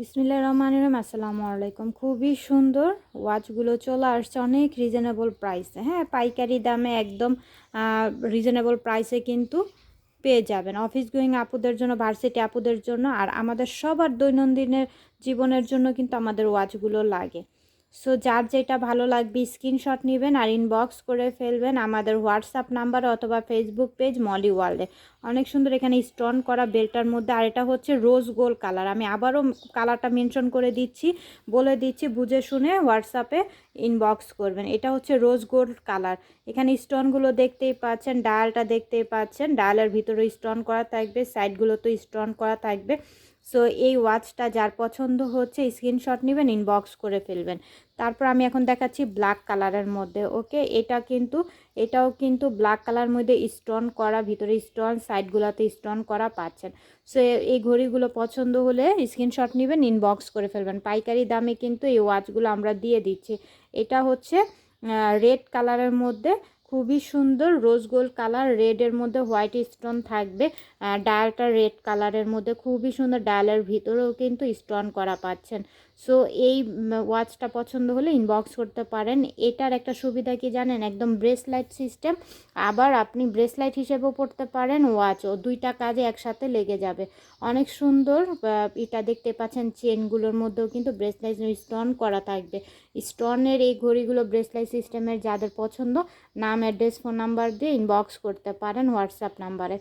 বিসমিল্লা রহমান রহিম, আসসালামু আলাইকুম। খুবই সুন্দর ওয়াচগুলো চলে আসছে, অনেক রিজনেবল প্রাইসে হ্যাঁ পাইকারি দামে একদম রিজনেবল প্রাইসে কিন্তু পেয়ে যাবেন। অফিস গোয়িং আপুদের জন্য ভার্সিটি আপুদের জন্য, আর আমাদের সবার দৈনন্দিনের জীবনের জন্য কিন্তু আমাদের ওয়াচগুলো লাগে। সো যার যেটা ভালো লাগবে স্ক্রিনশট নেবেন আর ইনবক্স করে ফেলবেন আমাদের হোয়াটসঅ্যাপ নাম্বার অথবা ফেসবুক পেজ মলি ওয়ার্ল্ডে অনেক সুন্দর এখানে স্টোন করা বেলটার মধ্যে। আর এটা হচ্ছে রোজ গোল্ড কালার আমি আবারও কালারটা মেনশন করে দিচ্ছি, বলে দিচ্ছি, বুঝে শুনে হোয়াটসঅ্যাপে ইনবক্স করবেন। এটা হচ্ছে রোজ গোল্ড কালার এখানে স্টোনগুলো দেখতেই পাচ্ছেন ডায়ালটা দেখতেই পাচ্ছেন। ডায়ালের ভিতরে স্টোন করা থাকবে সাইডগুলোতে স্টোন করা থাকবে। সো এই ওয়াচটা যার পছন্দ হচ্ছে স্ক্রিনশট নেবেন ইনবক্স করে ফেলবেন। তারপর আমি এখন দেখাচ্ছি ব্ল্যাক কালারের মধ্যে ওকে এটা কিন্তু, এটাও কিন্তু ব্ল্যাক কালার মধ্যে স্টোন করা, ভিতরে স্টোন সাইডগুলোতে স্টোন করা পাচ্ছেন। সো এই ঘড়িগুলো পছন্দ হলে স্ক্রিনশট নেবেন ইনবক্স করে ফেলবেন। পাইকারি দামে কিন্তু এই ওয়াচগুলো আমরা দিয়ে দিচ্ছি। এটা হচ্ছে রেড কালারের মধ্যে খুবই সুন্দর রোজ গোল্ড কালার রেডের মধ্যে হোয়াইট স্টোন থাকবে। ডায়ালটা রেড কালারের মধ্যে। খুবই সুন্দর ডায়ালের ভিতরেও কিন্তু স্টোন করা পাচ্ছেন। সো এই ওয়াচটা পছন্দ হলে ইনবক্স করতে পারেন। এটার একটা সুবিধা কি জানেন? একদম ব্রেসলাইট সিস্টেম আবার আপনি ব্রেসলাইট হিসেবেও পড়তে পারেন ওয়াচও দুইটা কাজে একসাথে লেগে যাবে। অনেক সুন্দর এটা দেখতে পাচ্ছেন চেনগুলোর মধ্যেও কিন্তু ব্রেসলাইট স্টোন করা থাকবে। স্টোনের এই ঘড়িগুলো ব্রেসলাইট সিস্টেমের যাদের পছন্দ, নাম অ্যাড্রেস ফোন নাম্বার দিয়ে ইনবক্স করতে পারেন হোয়াটসঅ্যাপ নাম্বারে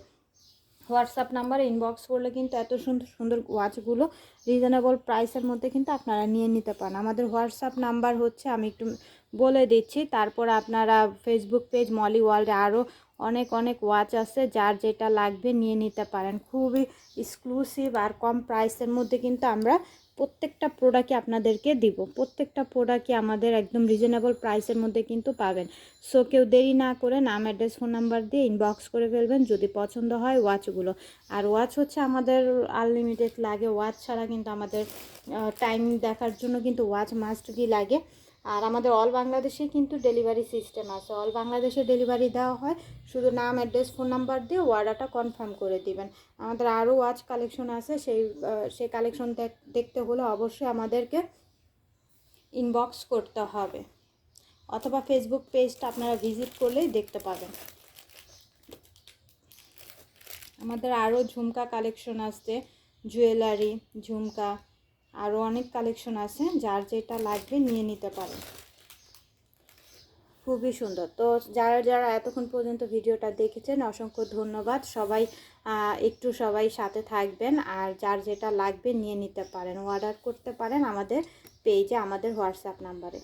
হোয়াটসঅ্যাপ নাম্বারে ইনবক্স করলে কিন্তু এত সুন্দর সুন্দর ওয়াচগুলো রিজনেবল প্রাইসের মধ্যে কিন্তু আপনারা নিয়ে নিতে পারেন। আমাদের হোয়াটসঅ্যাপ নাম্বার হচ্ছে, আমি একটু বলে দিচ্ছি, তারপর আপনারা ফেসবুক পেজ মলি ওয়ার্ল্ডে আরও অনেক অনেক ওয়াচ আছে, যার যেটা লাগবে নিয়ে নিতে পারেন। খুবই এক্সক্লুসিভ আর কম প্রাইসের মধ্যে কিন্তু আমরা প্রত্যেকটা প্রোডাক্টই আপনাদেরকে দিব। প্রত্যেকটা প্রোডাক্টই আমাদের একদম রিজনেবল প্রাইসের মধ্যে কিন্তু পাবেন। সো কেউ দেরি না করে নাম অ্যাড্রেস ফোন নাম্বার দিয়ে ইনবক্স করে ফেলবেন, যদি পছন্দ হয় ওয়াচগুলো আর ওয়াচ হচ্ছে আমাদের আনলিমিটেড লাগে। ওয়াচ ছাড়া কিন্তু আমাদের টাইম দেখার জন্য কিন্তু ওয়াচ মাস্ট বি লাগে। আর আমাদের অল বাংলাদেশে কিন্তু ডেলিভারি সিস্টেম আছে। অল বাংলাদেশে ডেলিভারি দেওয়া হয়। শুধু নাম অ্যাড্রেস ফোন নাম্বার দিয়ে অর্ডারটা কনফার্ম করে দিবেন। আমাদের আরও ওয়াচ কালেকশন আছে। সেই সেই কালেকশন দেখতে হলে অবশ্যই আমাদেরকে ইনবক্স করতে হবে। অথবা ফেসবুক পেজটা আপনারা ভিজিট করলেই দেখতে পাবেন। আমাদের আরও ঝুমকা কালেকশন আসছে জুয়েলারি ঝুমকা আরও অনেক কালেকশন আছে। যার যেটা লাগবে নিয়ে নিতে পারেন। খুবই সুন্দর। তো যারা যারা এতক্ষণ পর্যন্ত ভিডিওটা দেখেছেন, অসংখ্য ধন্যবাদ। সবাই একটু সবাই সাথে থাকবেন আর যার যেটা লাগবে নিয়ে নিতে পারেন। অর্ডার করতে পারেন আমাদের পেজে আমাদের হোয়াটসঅ্যাপ নাম্বারে।